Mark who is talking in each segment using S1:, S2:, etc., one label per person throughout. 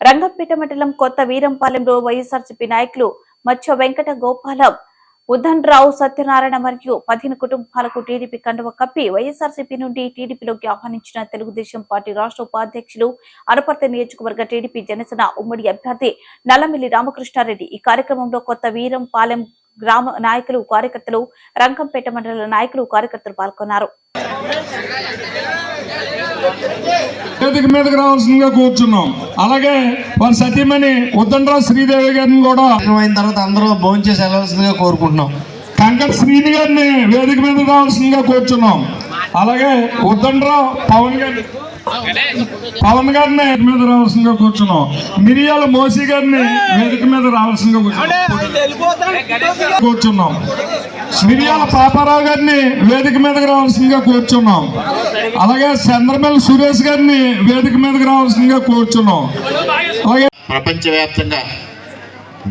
S1: రంగంపేట మండలం కొత్త వీరంపాలెంలో వైఎస్ఆర్సీపీ నాయకులు మత్స్య వెంకట గోపాలం ఉదన్ రావు సత్యనారాయణ మరియు పదిహేను కుటుంబాలకు టీడీపీ కండువ కప్పి వైఎస్ఆర్సీపీ నుండి టీడీపీలోకి ఆహ్వానించిన తెలుగుదేశం పార్టీ రాష్ట్ర ఉపాధ్యక్షులు అనపర్తి నియోజకవర్గ టీడీపీ జనసేన ఉమ్మడి అభ్యర్థి నల్లమిల్లి రామకృష్ణారెడ్డి. ఈ కార్యక్రమంలో కొత్త వీరంపాలెం గ్రామ నాయకులు కార్యకర్తలు రంగంపేట మండల నాయకులు కార్యకర్తలు పాల్గొన్నారు.
S2: వేదిక మీదకి రావాల్సిందిగా కూర్చున్నాం. అలాగే వారి సతీమణి ఉద్దండరావు శ్రీదేవి గారిని కూడా
S3: అయిన తర్వాత అందరూ భోంచేసి వెళ్ళవలసిందిగా కోరుకుంటున్నాం.
S2: కంకట శ్రీని గారిని వేదిక మీద రావాల్సిందిగా కూర్చున్నాం. అలాగే ఉద్దండరావు పవన్ గారిని. పవన్ గారిని వేదిక మీద రావాల్సిందిగా కూర్చున్నాం. మిరియాల మోసీ గారిని వేదిక మీద రావాల్సిందిగా కూర్చున్నాం. కూర్చున్నాం. మిరియాల పాపారావు గారిని వేదిక మీదకి రావాల్సిందిగా కూర్చున్నాం. అలాగే చంద్రమల్లి సురేష్ గారిని వేదిక మీదకి రావాల్సిందిగా కూర్చున్నాం. అలాగే
S4: ప్రపంచవ్యాప్తంగా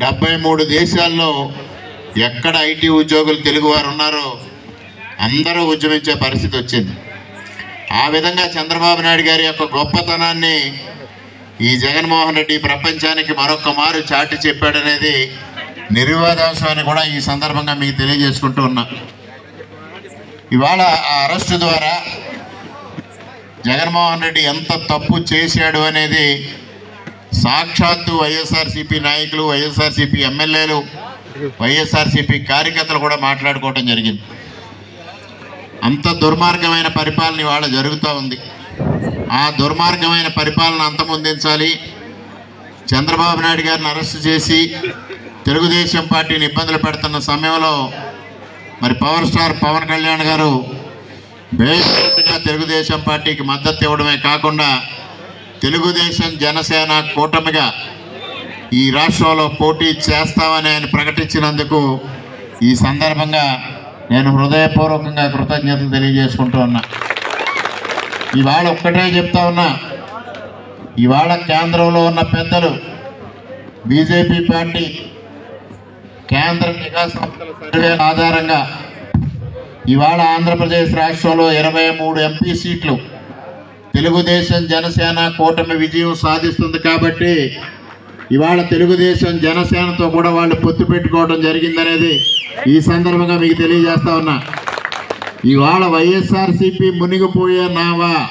S4: డెబ్బై మూడు దేశాల్లో ఎక్కడ ఐటీ ఉద్యోగులు తెలుగువారు ఉన్నారో అందరూ ఉద్యమించే పరిస్థితి వచ్చింది. ఆ విధంగా చంద్రబాబు నాయుడు గారి యొక్క గొప్పతనాన్ని ఈ జగన్మోహన్ రెడ్డి ప్రపంచానికి మరొక మారు చాటి చెప్పాడనేది నిర్వివాదాంశం కూడా ఈ సందర్భంగా మీకు తెలియజేసుకుంటూ ఉన్నా. ఇవాళ ఆ అరెస్టు ద్వారా జగన్మోహన్ రెడ్డి ఎంత తప్పు చేశాడు అనేది సాక్షాత్తు వైఎస్ఆర్సీపీ నాయకులు వైఎస్ఆర్సీపీ ఎమ్మెల్యేలు వైఎస్ఆర్సీపీ కార్యకర్తలు కూడా మాట్లాడుకోవడం జరిగింది. అంత దుర్మార్గమైన పరిపాలన ఇవాళ జరుగుతూ ఉంది. ఆ దుర్మార్గమైన పరిపాలన అంతమొందించాలి. చంద్రబాబు నాయుడు గారిని అరెస్ట్ చేసి తెలుగుదేశం పార్టీని ఇబ్బందులు పెడుతున్న సమయంలో మరి పవర్ స్టార్ పవన్ కళ్యాణ్ గారు బేసిగా తెలుగుదేశం పార్టీకి మద్దతు ఇవ్వడమే కాకుండా తెలుగుదేశం జనసేన కూటమిగా ఈ రాష్ట్రంలో పోటీ చేస్తామని ఆయన ప్రకటించినందుకు ఈ సందర్భంగా నేను హృదయపూర్వకంగా కృతజ్ఞతలు తెలియజేసుకుంటూ ఉన్నా. ఇవాళ ఒక్కటే చెప్తా ఉన్నా. ఇవాళ కేంద్రంలో ఉన్న పెద్దలు బీజేపీ పార్టీ కేంద్ర నిఘా సంస్థల సర్వే ఆధారంగా ఇవాళ ఆంధ్రప్రదేశ్ రాష్ట్రంలో ఇరవై మూడు ఎంపీ సీట్లు. తెలుగుదేశం జనసేన కూటమి విజయం సాధిస్తుంది కాబట్టి ఇవాళ తెలుగుదేశం జనసేనతో కూడా వాళ్ళు పొత్తు పెట్టుకోవడం జరిగిందనేది ఈ సందర్భంగా మీకు తెలియజేస్తా ఉన్నా. ఇవాళ వైఎస్ఆర్సీపీ మునిగిపోయే నావా.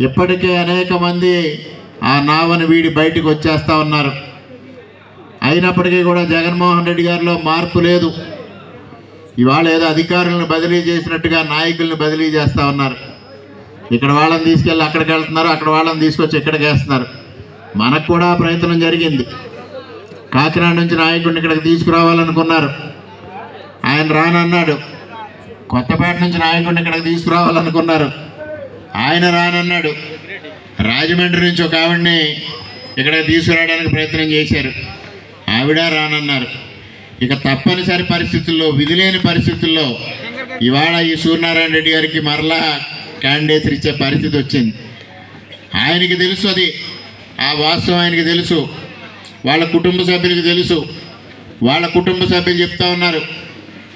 S4: ఇప్పటికే అనేక మంది ఆ నావను వీడి బయటికి వచ్చేస్తూ ఉన్నారు. అయినప్పటికీ కూడా జగన్మోహన్ రెడ్డి గారిలో మార్పు లేదు. ఇవాళ ఏదో అధికారులను బదిలీ చేసినట్టుగా నాయకుల్ని బదిలీ చేస్తూ ఉన్నారు. ఇక్కడ వాళ్ళని తీసుకెళ్ళి అక్కడికి వెళ్తున్నారు అక్కడ వాళ్ళని తీసుకొచ్చి ఇక్కడికి వేస్తున్నారు. మనకు కూడా ప్రయత్నం జరిగింది. కాకినాడ నుంచి నాయకుడిని ఇక్కడికి తీసుకురావాలనుకున్నారు. ఆయన రానన్నాడు. కొత్తపేట నుంచి నాయకుడిని ఇక్కడికి తీసుకురావాలనుకున్నారు. ఆయన రానన్నాడు. రాజమండ్రి నుంచి ఒక ఆవిడ్ని ఇక్కడ తీసుకురావడానికి ప్రయత్నం చేశారు. ఆవిడ రానన్నారు. ఇక తప్పనిసరి పరిస్థితుల్లో విధిలేని పరిస్థితుల్లో ఇవాళ ఈ సూర్యనారాయణ రెడ్డి గారికి మరలా క్యాండిడేట్స్ ఇచ్చే పరిస్థితి వచ్చింది. ఆయనకి తెలుసు అది. ఆ వాస్తవం ఆయనకి తెలుసు. వాళ్ళ కుటుంబ సభ్యులకి తెలుసు. వాళ్ళ కుటుంబ సభ్యులు చెప్తా ఉన్నారు.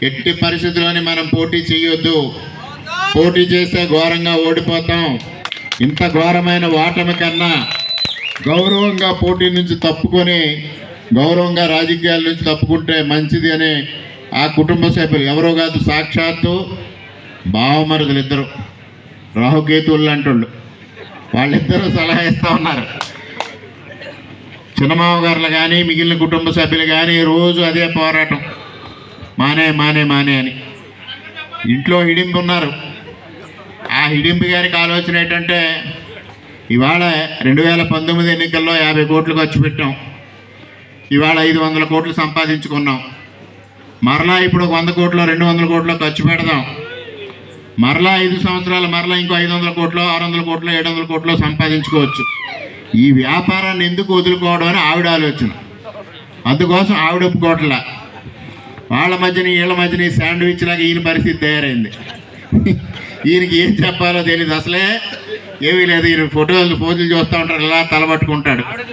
S4: ఎట్టి పరిస్థితుల్లోని మనం పోటీ చేయొద్దు పోటీ చేస్తే ఘోరంగా ఓడిపోతాం. ఇంత ఘోరమైన ఓటమి కన్నా గౌరవంగా పోటీ నుంచి తప్పుకొని గౌరవంగా రాజకీయాల నుంచి తప్పుకుంటే మంచిది అని ఆ కుటుంబ సభ్యులు ఎవరో కాదు సాక్షాత్తు బావమరుదులు ఇద్దరు రాహుకేతువులు అంటుళ్ళు వాళ్ళిద్దరూ సలహా ఇస్తూ ఉన్నారు. చిన్నమావ గారులు కానీ మిగిలిన కుటుంబ సభ్యులు కానీ రోజు అదే పోరాటం. మానే మానే మానే అని. ఇంట్లో హిడింపు ఉన్నారు ఆ హిడింపు గారికి ఆలోచన ఏంటంటే ఇవాళ రెండు వేల పంతొమ్మిది ఎన్నికల్లో యాభై కోట్లు ఖర్చు పెట్టాం. ఇవాళ ఐదు వందల కోట్లు సంపాదించుకున్నాం. మరలా ఇప్పుడు వంద కోట్లు రెండు వందల కోట్లు ఖర్చు పెడదాం. మరలా ఐదు సంవత్సరాలు మరలా ఇంకో ఐదు వందల కోట్లు ఆరు వందల కోట్లు ఏడు వందల కోట్లు సంపాదించుకోవచ్చు. ఈ వ్యాపారాన్ని ఎందుకు వదులుకోవడం అని ఆవిడ ఆలోచన. అందుకోసం ఆవిడ ఒప్పుకోవట్లా. వాళ్ళ మధ్యని వీళ్ళ మధ్యన శాండ్విచ్ లాగా ఈయన పరిస్థితి తయారైంది. ఈయనకి ఏం చెప్పాలో తెలియదు అసలే ఏమీ లేదు. ఈయన ఫోటోలు ఫోజులు చూస్తూ ఉంటారు ఇలా తలబట్టుకుంటాడు.